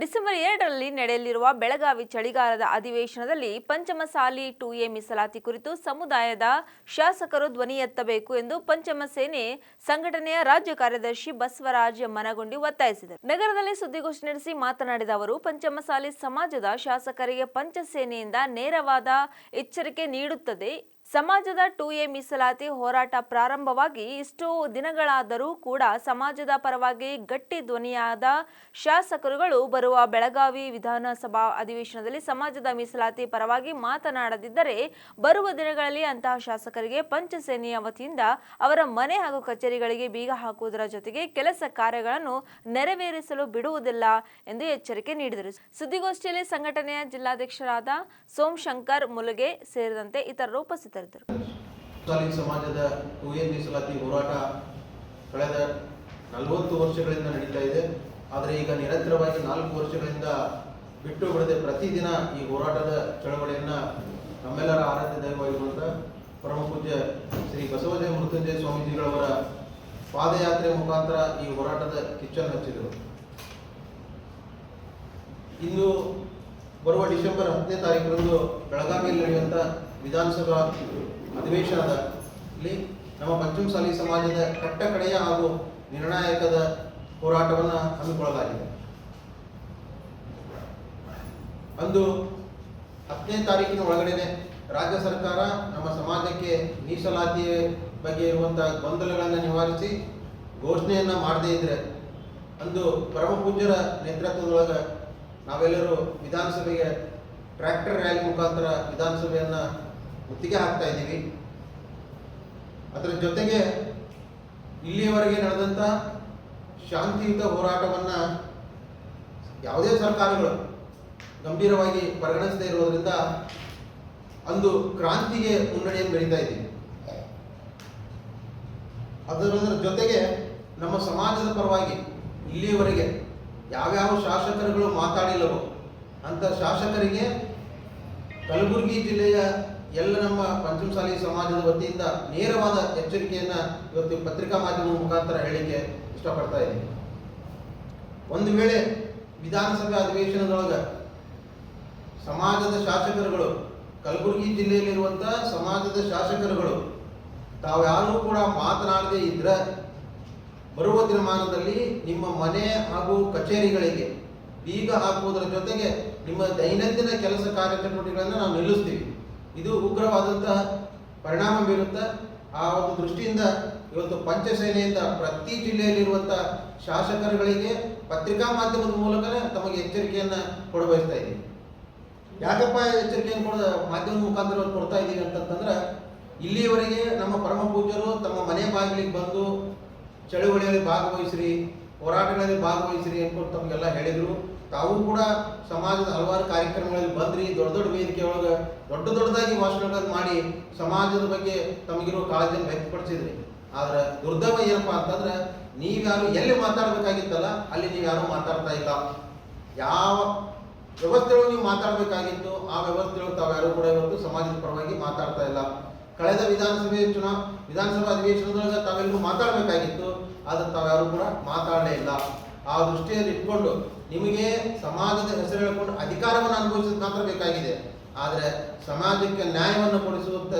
December ಎರಡರಲ್ಲಿ ನಡೆಯಲಿರುವ ಬೆಳಗಾವಿ ಚಳಿಗಾಲದ ಅಧಿವೇಶನದಲ್ಲಿ ಪಂಚಮಸಾಲಿ ಟು ಎ ಮೀಸಲಾತಿ ಕುರಿತು ಸಮುದಾಯದ ಶಾಸಕರು ಧ್ವನಿ ಎತ್ತಬೇಕು ಎಂದು ಪಂಚಮಸೇನೆ ಸಂಘಟನೆಯ ರಾಜ್ಯ ಕಾರ್ಯದರ್ಶಿ ಬಸವರಾಜ ಮನಗುಂಡಿ ಒತ್ತಾಯಿಸಿದರು. ನಗರದಲ್ಲಿ ಸುದ್ದಿಗೋಷ್ಠಿ ನಡೆಸಿ ಮಾತನಾಡಿದ ಅವರು, ಪಂಚಮಸಾಲಿ ಸಮಾಜದ ಶಾಸಕರಿಗೆ ಪಂಚಸೇನೆಯಿಂದ ನೇರವಾದ ಎಚ್ಚರಿಕೆ ನೀಡುತ್ತದೆ. ಸಮಾಜದ ಟು ಎ ಮೀಸಲಾತಿ ಹೋರಾಟ ಪ್ರಾರಂಭವಾಗಿ ಇಷ್ಟು ದಿನಗಳಾದರೂ ಕೂಡ ಸಮಾಜದ ಪರವಾಗಿ ಗಟ್ಟಿ ಧ್ವನಿಯಾದ ಶಾಸಕರುಗಳು ಬರುವ ಬೆಳಗಾವಿ ವಿಧಾನಸಭಾ ಅಧಿವೇಶನದಲ್ಲಿ ಸಮಾಜದ ಮೀಸಲಾತಿ ಪರವಾಗಿ ಮಾತನಾಡದಿದ್ದರೆ ಬರುವ ದಿನಗಳಲ್ಲಿ ಅಂತಹ ಶಾಸಕರಿಗೆ ಪಂಚಸೇನೆಯ ವತಿಯಿಂದ ಅವರ ಮನೆ ಹಾಗೂ ಕಚೇರಿಗಳಿಗೆ ಬೀಗ ಹಾಕುವುದರ ಜೊತೆಗೆ ಕೆಲಸ ಕಾರ್ಯಗಳನ್ನು ನೆರವೇರಿಸಲು ಬಿಡುವುದಿಲ್ಲ ಎಂದು ಎಚ್ಚರಿಕೆ ನೀಡಿದರು. ಸುದ್ದಿಗೋಷ್ಠಿಯಲ್ಲಿ ಸಂಘಟನೆಯ ಜಿಲ್ಲಾಧ್ಯಕ್ಷರಾದ ಸೋಮಶಂಕರ್ ಮುಲಗೆ ಸೇರಿದಂತೆ ಇತರರು ಉಪಸ್ಥಿತರಿದ್ದರು ಮುಸ್ಲಿಂ ಸಮಾಜದ ಎ ಮೀಸಲಾತಿ ಹೋರಾಟ ಕಳೆದ ನಲವತ್ತು ವರ್ಷಗಳಿಂದ ನಡೀತಾ ಇದೆ. ಆದರೆ ಈಗ ನಿರಂತರವಾಗಿ ನಾಲ್ಕು ವರ್ಷಗಳಿಂದ ಬಿಟ್ಟು ಬಿಡದೆ ಪ್ರತಿದಿನ ಈ ಹೋರಾಟದ ಚಳವಳಿಯನ್ನ ನಮ್ಮೆಲ್ಲರ ಆರಾಧ್ಯ ದೈವವಾಗಿರುವಂಥ ಪರಮ ಪೂಜ್ಯ ಶ್ರೀ ಬಸವದೇವ ಮೃತ್ಯುಂಜಯ ಸ್ವಾಮೀಜಿಗಳವರ ಪಾದಯಾತ್ರೆ ಮುಖಾಂತರ ಈ ಹೋರಾಟದ ಕಿಚ್ಚನ್ನು ಹಚ್ಚಿದರು. ಇಂದು ಬರುವ ಡಿಸೆಂಬರ್ ಹತ್ತನೇ ತಾರೀಕರಂದು ಬೆಳಗಾವಿಯಲ್ಲಿ ನಡೆಯುವಂಥ ವಿಧಾನಸಭಾ ಅಧಿವೇಶನದಲ್ಲಿ ನಮ್ಮ ಪಂಚಮಸಾಲಿ ಸಮಾಜದ ಕಟ್ಟ ಕಡೆಯ ಹಾಗೂ ನಿರ್ಣಾಯಕದ ಹೋರಾಟವನ್ನು ಹಮ್ಮಿಕೊಳ್ಳಲಾಗಿದೆ. ಅಂದು ಹತ್ತನೇ ತಾರೀಕಿನ ಒಳಗಡೆನೆ ರಾಜ್ಯ ಸರ್ಕಾರ ನಮ್ಮ ಸಮಾಜಕ್ಕೆ ಮೀಸಲಾತಿ ಬಗ್ಗೆ ಇರುವಂತಹ ಗೊಂದಲಗಳನ್ನು ನಿವಾರಿಸಿ ಘೋಷಣೆಯನ್ನ ಮಾಡದೇ ಇದ್ರೆ ಅಂದು ಪರಮಪೂಜ್ಯರ ನೇತೃತ್ವದೊಳಗೆ ನಾವೆಲ್ಲರೂ ವಿಧಾನಸಭೆಗೆ ಟ್ರ್ಯಾಕ್ಟರ್ ರ್ಯಾಲಿ ಮುಖಾಂತರ ವಿಧಾನಸಭೆಯನ್ನ ಮುತ್ತಿಗೆ ಹಾಕ್ತಾ ಇದ್ದೀವಿ. ಅದರ ಜೊತೆಗೆ ಇಲ್ಲಿಯವರೆಗೆ ನಡೆದಂಥ ಶಾಂತಿಯುತ ಹೋರಾಟವನ್ನ ಯಾವುದೇ ಸರ್ಕಾರಗಳು ಗಂಭೀರವಾಗಿ ಪರಿಗಣಿಸದೇ ಇರೋದ್ರಿಂದ ಅಂದು ಕ್ರಾಂತಿಗೆ ಮುನ್ನಡೆಯನ್ನು ಬೆಳೀತಾ ಇದ್ದೀವಿ. ಅದರ ಜೊತೆಗೆ ನಮ್ಮ ಸಮಾಜದ ಪರವಾಗಿ ಇಲ್ಲಿಯವರೆಗೆ ಯಾವ್ಯಾವ ಶಾಸಕರುಗಳು ಮಾತಾಡಿಲ್ಲವೋ ಅಂತ ಶಾಸಕರಿಗೆ ಕಲಬುರಗಿ ಜಿಲ್ಲೆಯ ಎಲ್ಲ ನಮ್ಮ ಪಂಚಮಸಾಲಿ ಸಮಾಜದ ವತಿಯಿಂದ ನೇರವಾದ ಎಚ್ಚರಿಕೆಯನ್ನ ಇವತ್ತು ಪತ್ರಿಕಾ ಮಾಧ್ಯಮದ ಮುಖಾಂತರ ಹೇಳಿಕೆ ಇಷ್ಟಪಡ್ತಾ ಇದ್ದೀನಿ. ಒಂದು ವೇಳೆ ವಿಧಾನಸಭೆ ಅಧಿವೇಶನದೊಳಗೆ ಸಮಾಜದ ಶಾಸಕರುಗಳು, ಕಲಬುರಗಿ ಜಿಲ್ಲೆಯಲ್ಲಿರುವಂಥ ಸಮಾಜದ ಶಾಸಕರುಗಳು, ತಾವ್ಯಾರೂ ಕೂಡ ಮಾತನಾಡದೇ ಇದ್ರೆ ಬರುವ ದಿನಮಾನದಲ್ಲಿ ನಿಮ್ಮ ಮನೆ ಹಾಗೂ ಕಚೇರಿಗಳಿಗೆ ಬೀಗ ಹಾಕುವುದರ ಜೊತೆಗೆ ನಿಮ್ಮ ದೈನಂದಿನ ಕೆಲಸ ಕಾರ್ಯಚಟುವಟಿಕೆಗಳನ್ನು ನಾವು ನಿಲ್ಲಿಸ್ತೀವಿ. ಇದು ಉಗ್ರವಾದಂತಹ ಪರಿಣಾಮ ಬೀರುತ್ತೆ ಆ ಒಂದು ದೃಷ್ಟಿಯಿಂದ ಇವತ್ತು ಪಂಚಸೇನೆಯಿಂದ ಪ್ರತಿ ಜಿಲ್ಲೆಯಲ್ಲಿರುವಂಥ ಶಾಸಕರುಗಳಿಗೆ ಪತ್ರಿಕಾ ಮಾಧ್ಯಮದ ಮೂಲಕನೇ ತಮಗೆ ಎಚ್ಚರಿಕೆಯನ್ನ ಕೊಡಬಯಸ್ತಾ ಇದ್ದೀವಿ ಯಾಕಪ್ಪ ಎಚ್ಚರಿಕೆಯನ್ನು ಕೊಡ, ಮಾಧ್ಯಮದ ಮುಖಾಂತರ ಕೊಡ್ತಾ ಇದ್ದೀವಿ ಅಂತಂತಂದ್ರೆ ಇಲ್ಲಿಯವರೆಗೆ ನಮ್ಮ ಪರಮ ಪೂಜ್ಯರು ತಮ್ಮ ಮನೆ ಬಾಗಿಲಿಗೆ ಬಂದು ಚಳುವಳಿಯಲ್ಲಿ ಭಾಗವಹಿಸ್ರಿ, ಹೋರಾಟಗಳಲ್ಲಿ ಭಾಗವಹಿಸ್ರಿ ಅಂತ ತಮಗೆಲ್ಲ ಹೇಳಿದ್ರು. ತಾವು ಕೂಡ ಸಮಾಜದ ಹಲವಾರು ಕಾರ್ಯಕ್ರಮಗಳಲ್ಲಿ ಬಂದ್ರಿ, ದೊಡ್ಡ ದೊಡ್ಡ ವೇದಿಕೆ ಒಳಗೆ ದೊಡ್ಡ ದೊಡ್ಡದಾಗಿ ಭಾಷಣಗಳನ್ನು ಮಾಡಿ ಸಮಾಜದ ಬಗ್ಗೆ ತಮಗಿರೋ ಕಾಳಜಿಯನ್ನು ವ್ಯಕ್ತಪಡಿಸಿದ್ರಿ. ಆದ್ರೆ ದುರ್ದೈವ ಏನಪ್ಪಾ ಅಂತಂದ್ರೆ ನೀವ್ಯಾರು ಎಲ್ಲಿ ಮಾತಾಡ್ಬೇಕಾಗಿತ್ತಲ್ಲ, ಅಲ್ಲಿ ನೀವ್ಯಾರು ಮಾತಾಡ್ತಾ ಇಲ್ಲ. ಯಾವ ವ್ಯವಸ್ಥೆಗಳು ನೀವು ಮಾತಾಡಬೇಕಾಗಿತ್ತು, ಆ ವ್ಯವಸ್ಥೆಗಳು ತಾವ್ಯಾರು ಕೂಡ ಇವತ್ತು ಸಮಾಜದ ಪರವಾಗಿ ಮಾತಾಡ್ತಾ ಇಲ್ಲ. ಕಳೆದ ವಿಧಾನಸಭೆ ಚುನಾ, ವಿಧಾನಸಭಾ ಅಧಿವೇಶನದೊಳಗೆ ತಾವೆಲ್ಲರೂ ಮಾತಾಡಬೇಕಾಗಿತ್ತು, ಆದ್ರೆ ತಾವ್ಯಾರು ಕೂಡ ಮಾತಾಡಲೇ ಇಲ್ಲ. ಆ ದೃಷ್ಟಿಯಲ್ಲಿ ಇಟ್ಕೊಂಡು ನಿಮಗೆ ಸಮಾಜದ ಹೆಸರು ಹೇಳಿಕೊಂಡು ಅಧಿಕಾರವನ್ನು ಅನುಭವಿಸೋದು ಮಾತ್ರ ಬೇಕಾಗಿದೆ. ಆದರೆ ಸಮಾಜಕ್ಕೆ ನ್ಯಾಯವನ್ನು ಕೊಡಿಸುವಂತ